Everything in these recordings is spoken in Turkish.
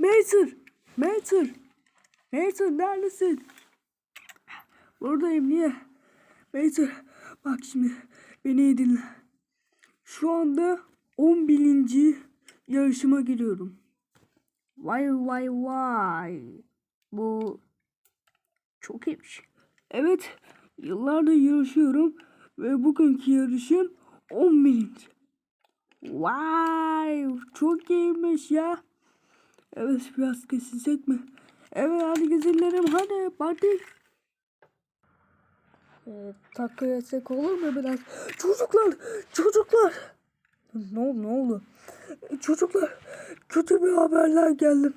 Mason! Mason! Mason neredesin? Buradayım niye? Mason bak şimdi beni iyi dinle. Şu anda 11. yarışıma giriyorum. Vay vay vay. Bu çok iyiymiş. Evet yıllardır yarışıyorum ve bugünkü yarışım 11. Vay çok iyiymiş ya. Evet biraz kesilecek mi? Evet hadi gezelim hadi hadi. Ee, takla etsek olur mu biraz? Çocuklar çocuklar. Ne oldu ne oldu? Çocuklar kötü bir haberler geldi.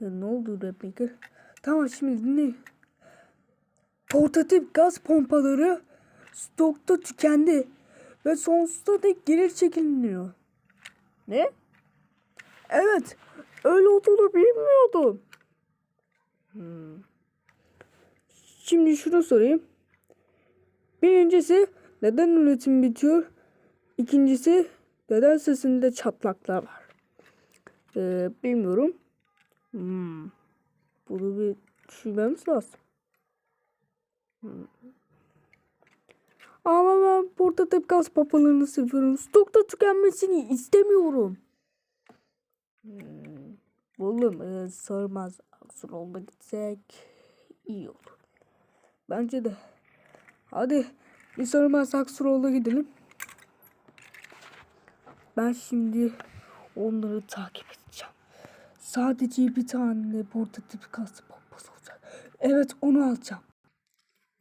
Ya ne oldu Rapmaker? Tamam şimdi dinleyin. Portatif gaz pompaları stokta tükendi ve sonsuza dek geri çekiliniyor. Ne? Evet, öyle olduğunu bilmiyordum. Hmm. Şimdi şunu sorayım. Birincisi neden üretim bitiyor? İkincisi neden sesinde çatlaklar var? Ee, bilmiyorum. Hmm. Bunu bir düşünmemiz lazım. Hmm. Ama ben portatif gaz papalarını seviyorum. Stokta tükenmesini istemiyorum. Hmm. Oğlum e, sarmaz. Aksiyonda gitsek iyi olur. Bence de. Hadi bir sarmaz Aksiyon'a gidelim. Ben şimdi onları takip edeceğim. Sadece bir tane portatif gaz pompası olacak. Evet onu alacağım.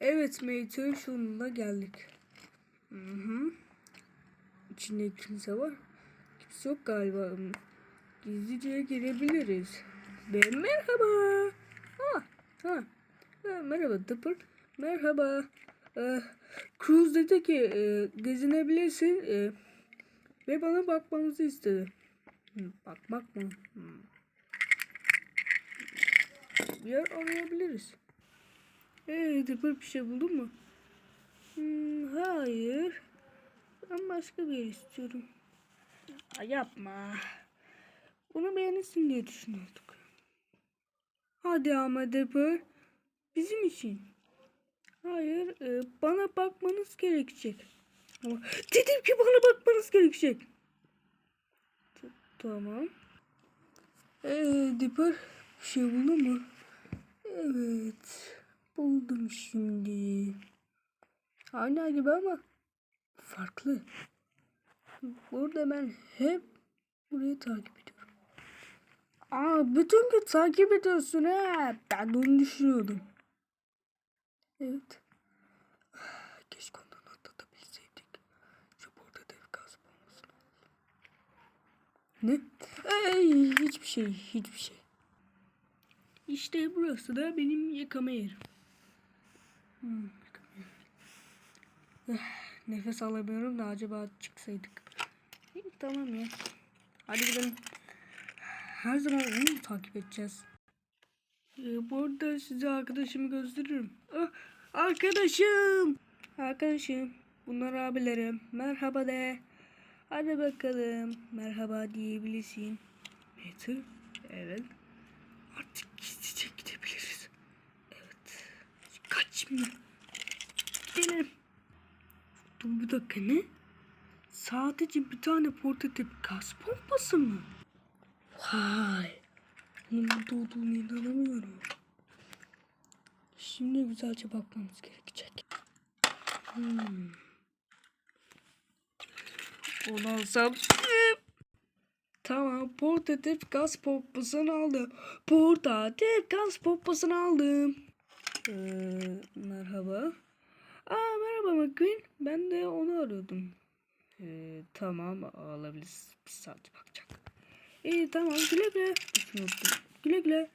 Evet Mater sonunda geldik. Hı hı. İçinde kimse var. Kimse yok galiba. Gizlice girebiliriz. Ve merhaba. Ha, ha. ha merhaba Dıpır. Merhaba. Ee, Cruz dedi ki e, gezinebilirsin e, ve bana bakmamızı istedi. Bakmak mı? Bir yer arayabiliriz. Ee, Dıpır bir şey buldun mu? Hmm, hayır. Ben başka bir istiyorum. Ya yapma. Bunu beğenirsin diye düşünüyorduk. Hadi ama Dapper. Bizim için. Hayır. e, bana bakmanız gerekecek. Dedim ki bana bakmanız gerekecek. Tamam. Eee Dapper. Bir şey buldun mu? Evet. Buldum şimdi. Aynı gibi ama farklı. Burada ben hep burayı takip ediyorum. Aa, bütün gün takip ediyorsun ha. Ben de onu düşünüyordum. Evet. Keşke ondan atlatabilseydik. Şu burada dev gaz bombasını. Ne? Ey, hiçbir şey, hiçbir şey. İşte burası da benim yıkama yerim. Hmm. Eh, Nefes alamıyorum da acaba çıksaydık. Tamam ya. Hadi gidelim. Her zaman onu mu takip edeceğiz? Ee, bu arada size arkadaşımı gösteririm. Ah, arkadaşım! Arkadaşım. Bunlar abilerim. Merhaba de. Hadi bakalım. Merhaba diyebilirsin. Peter. Evet. Artık gizlice gidebiliriz. Evet. Kaç şimdi. Gidelim. Dur bir dakika ne? Sadece bir tane portatif gaz pompası mı? Vay. Bunun burada olduğunu inanamıyorum. Şimdi güzelce bakmamız gerekecek. Hmm. Onu alsam. Tamam portatif gaz pompasını aldım. Portatif gaz pompasını aldım. Ee, merhaba. Aa merhaba McQueen. Ben de onu arıyordum. Ee, tamam alabiliriz. Bir saat bakacak. İyi tamam güle güle. Şunu unuttum. Güle güle.